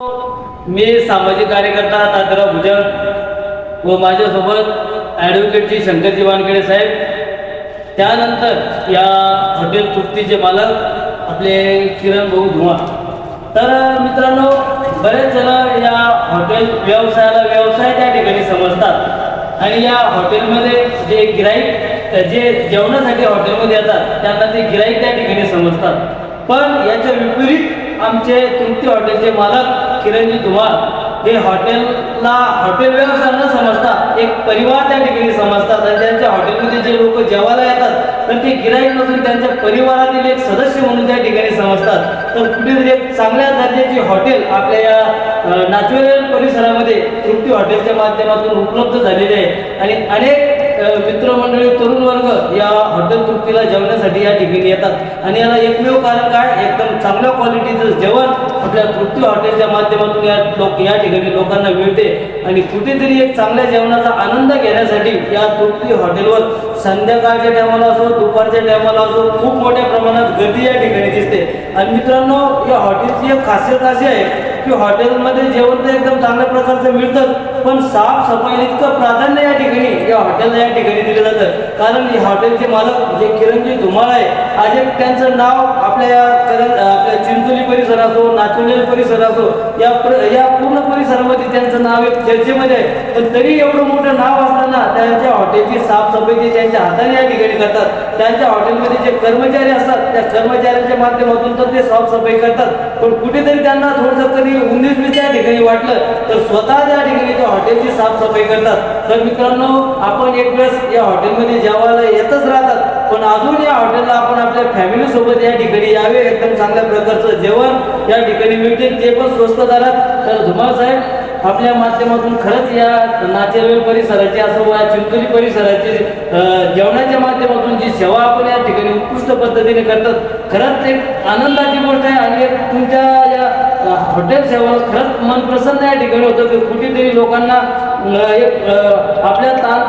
मी सामाजिक कार्यकर्ता तात्याराव भुजंग व माझ्यासोबत ॲडव्होकेटची शंकरजी वानखेडे साहेब. त्यानंतर या हॉटेल तृप्तीचे मालक आपले किरण भाऊ धुमा तर मित्रांनो बरेच जण या हॉटेल व्यवसायाला व्यवसाय त्या ठिकाणी समजतात. आणि या हॉटेलमध्ये जे गिराईक जे जेवणासाठी हॉटेलमध्ये येतात त्यांना ते गिराईक त्या ठिकाणी समजतात. पण याच्या विपरीत आमचे तृप्ती हॉटेलचे मालक किरणजी धुमाळ. हे हॉटेलला हॉटेल व्यवसाय न समजता एक परिवार त्या ठिकाणी समजतात आणि त्यांच्या हॉटेलमध्ये जे लोक जेवायला येतात तर ते गिराईक नसून त्यांच्या परिवारातील एक सदस्य म्हणून त्या ठिकाणी समजतात. तर कुठेतरी एक चांगल्या दर्जाची हॉटेल आपल्या या नाचवेल परिसरामध्ये तृप्ती हॉटेलच्या माध्यमातून उपलब्ध झालेली आहे. आणि अनेक मित्र तरुण वर्ग या हॉटेल तृप्तीला जेवण्यासाठी या ठिकाणी येतात. आणि याला एकमेव कारण काय? एकदम चांगल्या क्वालिटीचं जेवण आपल्या तृप्ती हॉटेलच्या माध्यमातून या लोक या ठिकाणी लोकांना मिळते. आणि कुठेतरी एक चांगल्या जेवणाचा आनंद घेण्यासाठी या तृप्ती हॉटेलवर संध्याकाळच्या टायमाला असो दुपारच्या टायमाला असो खूप मोठ्या प्रमाणात गर्दी या ठिकाणी दिसते. आणि मित्रांनो या हॉटेलची एक खासियत अशी आहे की हॉटेलमध्ये जेवण तर एकदम चांगल्या प्रकारचं मिळतं पण साफसफाईला इतकं प्राधान्य या ठिकाणी या हॉटेलला या ठिकाणी दिलं जातं. कारण हे हॉटेलचे मालक जे किरणजी धुमाळ आहे. आज एक त्यांचं नाव आपल्या या आपल्या चिंचोली परिसर असो नाचोलेल परिसर असो या प्र या पूर्ण परिसरामध्ये त्यांचं नाव एक चर्चेमध्ये आहे. पण तरी एवढं मोठं नाव असताना त्यांच्या हॉटेलची साफसफाई त्यांच्या हाताने या ठिकाणी करतात त्यांच्या हॉटेलमध्ये जे कर्मचारी असतात त्या कर्मचाऱ्यांच्या माध्यमातून तर ते साफसफाई करतात. पण कुठेतरी त्यांना थोडंसं कधी उन्नीस मी त्या ठिकाणी वाटलं तर स्वतः त्या ठिकाणी त्या हॉटेलची साफसफाई करतात. तर मित्रांनो आपण एक वेळेस या हॉटेलमध्ये जेवायला येतच राहतात. पण अजून या हॉटेलला आपण आपल्या फॅमिली सोबत या ठिकाणी यावे. एकदम चांगल्या प्रकारचं जेवण या ठिकाणी मिळते. ते पण स्वस्त दरात. तर धुमाळ साहेब आपल्या माध्यमातून खरंच या नाचेरवेल परिसराची असो या चिंचोली परिसराची जेवणाच्या माध्यमातून जी सेवा आपण या ठिकाणी उत्कृष्ट पद्धतीने करतात खरंच एक आनंदाची गोष्ट आहे. आणि एक तुमच्या या हॉटेल सेवा खरंच मन प्रसन्न या ठिकाणी होतं. की कुठेतरी लोकांना एक आपल्या ताण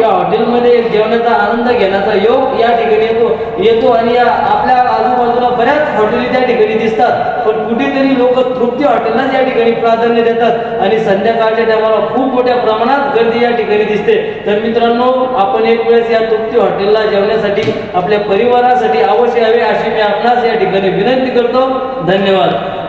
या हॉटेलमध्ये जेवणाचा आनंद घेण्याचा योग या ठिकाणी येतो. येतो आणि या आपल्या आजूबाजूला बऱ्याच हॉटेली त्या ठिकाणी दिसतात. पण कुठेतरी लोक तृप्ती हॉटेललाच या ठिकाणी प्राधान्य देतात. आणि संध्याकाळच्या टायमाला खूप मोठ्या प्रमाणात गर्दी या ठिकाणी दिसते. तर मित्रांनो आपण एक वेळेस या तृप्ती हॉटेलला जेवण्यासाठी आपल्या परिवारासाठी अवश्य यावे अशी मी आपणास या ठिकाणी विनंती करतो. धन्यवाद.